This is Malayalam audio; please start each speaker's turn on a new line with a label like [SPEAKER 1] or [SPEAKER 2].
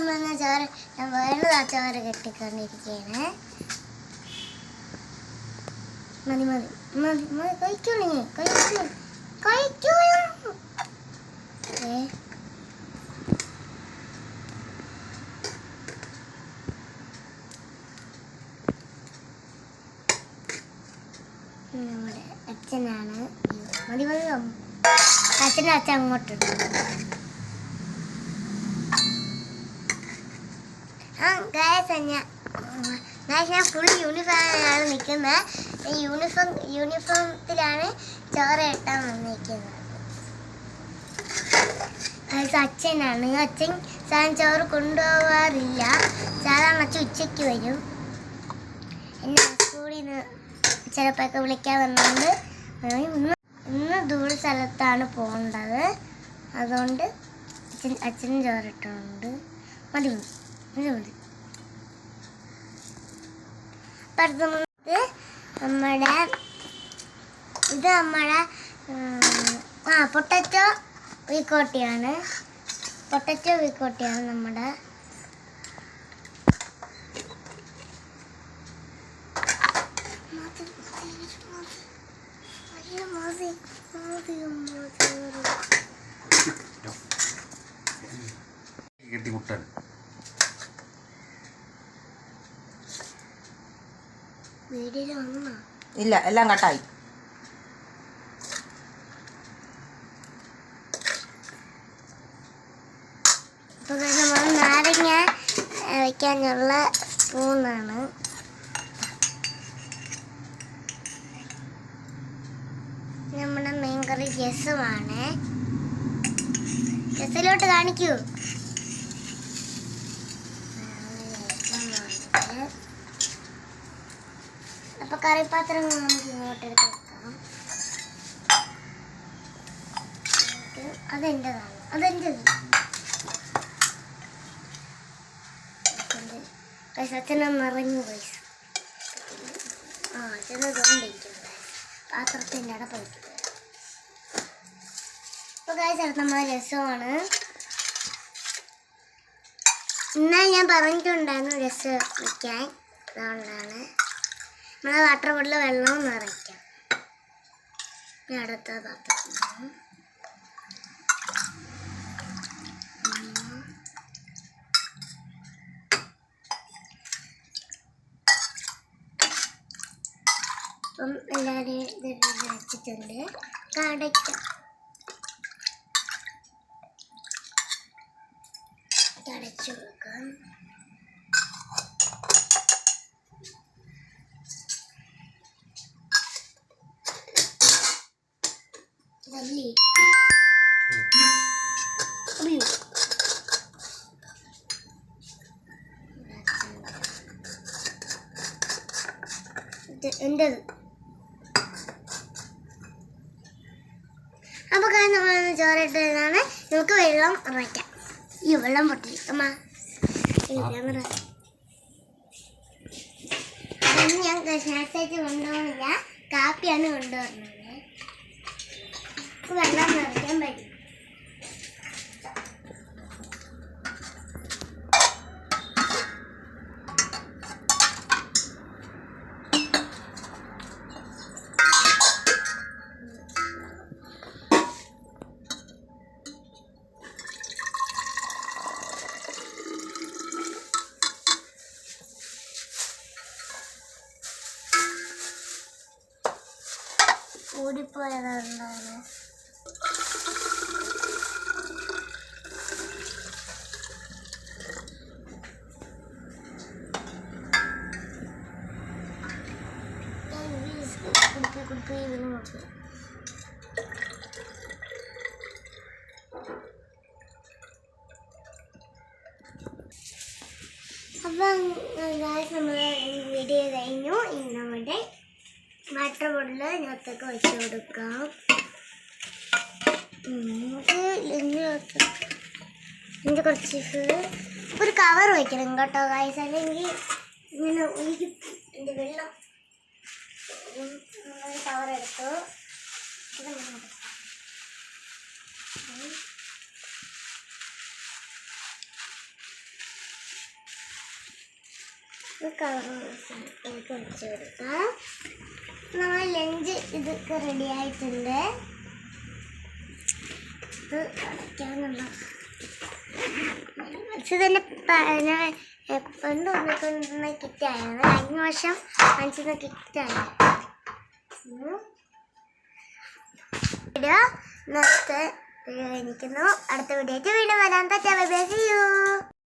[SPEAKER 1] ചോര ഞാൻ വേണ്ടത് കെട്ടിക്കൊണ്ടിരിക്കുകയാണ്. മതി മതി മതി മതി കഴിക്കൂ നീ കഴിക്കൂ കഴിക്കൂ. നമ്മുടെ അച്ഛനാണ്. മതി മതി അച്ഛന്റെ അച്ഛൻ അങ്ങോട്ടുണ്ട് ആ ഗായസ് ഞാൻ ഫുൾ യൂണിഫോമിലാണ് നിൽക്കുന്നത് യൂണിഫോം യൂണിഫോമത്തിലാണ് ചോറ് ഇട്ടാൻ വന്നിരിക്കുന്നത്. അച്ഛനാണ്. അച്ഛൻ സാധനം ചോറ് കൊണ്ടുപോകാറില്ല സാധാരണ അച്ഛൻ ഉച്ചയ്ക്ക് വരും. എന്നെ സ്കൂളിൽ നിന്ന് ചിലപ്പോഴൊക്കെ വിളിക്കാൻ വന്നുകൊണ്ട് ഇന്ന് ഇന്ന് ദൂര സ്ഥലത്താണ് പോകേണ്ടത്. അതുകൊണ്ട് അച്ഛൻ അച്ഛനും ചോറിട്ടുണ്ട് മതി മതി നമ്മുടെ ഇത് നമ്മുടെ ആ പൊട്ടറ്റോ വീക്കോട്ടിയാണ്. പൊട്ടറ്റോ വീക്കോട്ടിയാണ് നമ്മുടെ. മതി, മതി. അയ്യോ, മതി, മതി, മതി.
[SPEAKER 2] കെട്ടിമുട്ടൻ
[SPEAKER 1] വീട്ടിൽ വന്നോ
[SPEAKER 3] ഇല്ല എല്ലാം കട്ടായി.
[SPEAKER 1] നാരങ്ങ വയ്ക്കാനുള്ള വെക്കാനുള്ള സ്പൂണാണ്. നമ്മുടെ മീൻകറി രസമാണ്. രസത്തിലോട്ട് കാണിക്കൂ. അപ്പൊ കറിപ്പാത്രം നമുക്ക് ഇങ്ങോട്ട് എടുത്ത് വെക്കാം. അതെന്റെതാണ് അതെന്റെത് ഗൈസ് അച്ഛനെ നിറഞ്ഞു ഗൈസ് ആ അച്ഛനെ തോണ്ടിരിക്കുന്നു പാത്രത്തിന്റെ അട പോയിട്ടുണ്ട് അപ്പോൾ അടുത്ത നമ്മളെ രസമാണ്. എന്നാൽ ഞാൻ പറഞ്ഞിട്ടുണ്ടായിരുന്നു രസം വയ്ക്കാൻ അതുകൊണ്ടാണ് നമ്മളെ വാട്ടർ ബോട്ടിൽ വെള്ളം നിറയ്ക്കാം. അടുത്ത പാത്രം അപ്പം എല്ലാവരും ഇത് വെച്ചിട്ടുണ്ട്. കടയ്ക്ക. അടച്ചു വെക്കാം അയ്യോ ഇത് എന്റെത് അപ്പൊ കാര്യം നമ്മളൊന്ന് ചോറിട്ടതാണ് നമുക്ക് വെള്ളം ഇറക്കാം ഈ വെള്ളം പൊട്ടി. അമ്മ. ക്യാമറ ഞാൻ സ്നാക്സായിട്ട് കൊണ്ടുപോകുന്നില്ല കാപ്പിയാണ് കൊണ്ടുവരുന്നത്. നമുക്ക് വെള്ളം നിറയ്ക്കാൻ പറ്റും ഓടിപ്പോയതാണ് അപ്പം നമ്മുടെ വീഡിയോ കഴിഞ്ഞു. ഇനി നമ്മുടെ വാട്ടർ ബോട്ടിൽ ഇതിനകത്തൊക്കെ വെച്ച് കൊടുക്കാം. ഇതിന്റെ കുറച്ച് ഒരു കവർ വയ്ക്കണം കേട്ടോ കായസ് അല്ലെങ്കിൽ ഇങ്ങനെ ഒഴുകി എന്റെ വെള്ളം. കവർ എടുത്തു. ഇത്. കളർ കൊടുക്കാം. നമ്മൾ ലഞ്ച് ഇതൊക്കെ റെഡി ആയിട്ടുണ്ട്. ഇത് പ- ഞാൻ പണ്ട് ഒന്നിക്കുന്ന കിറ്റായാണ് കഴിഞ്ഞ വർഷം വാങ്ങിച്ചിരുന്ന കിറ്റാണ്. വീഡിയോ ഇന്നത്തെ വീഡിയോ എനിക്കുന്നു. അടുത്ത വീഡിയോ വീണ്ടും വരാൻ പറ്റാ ബൈ ബൈ യു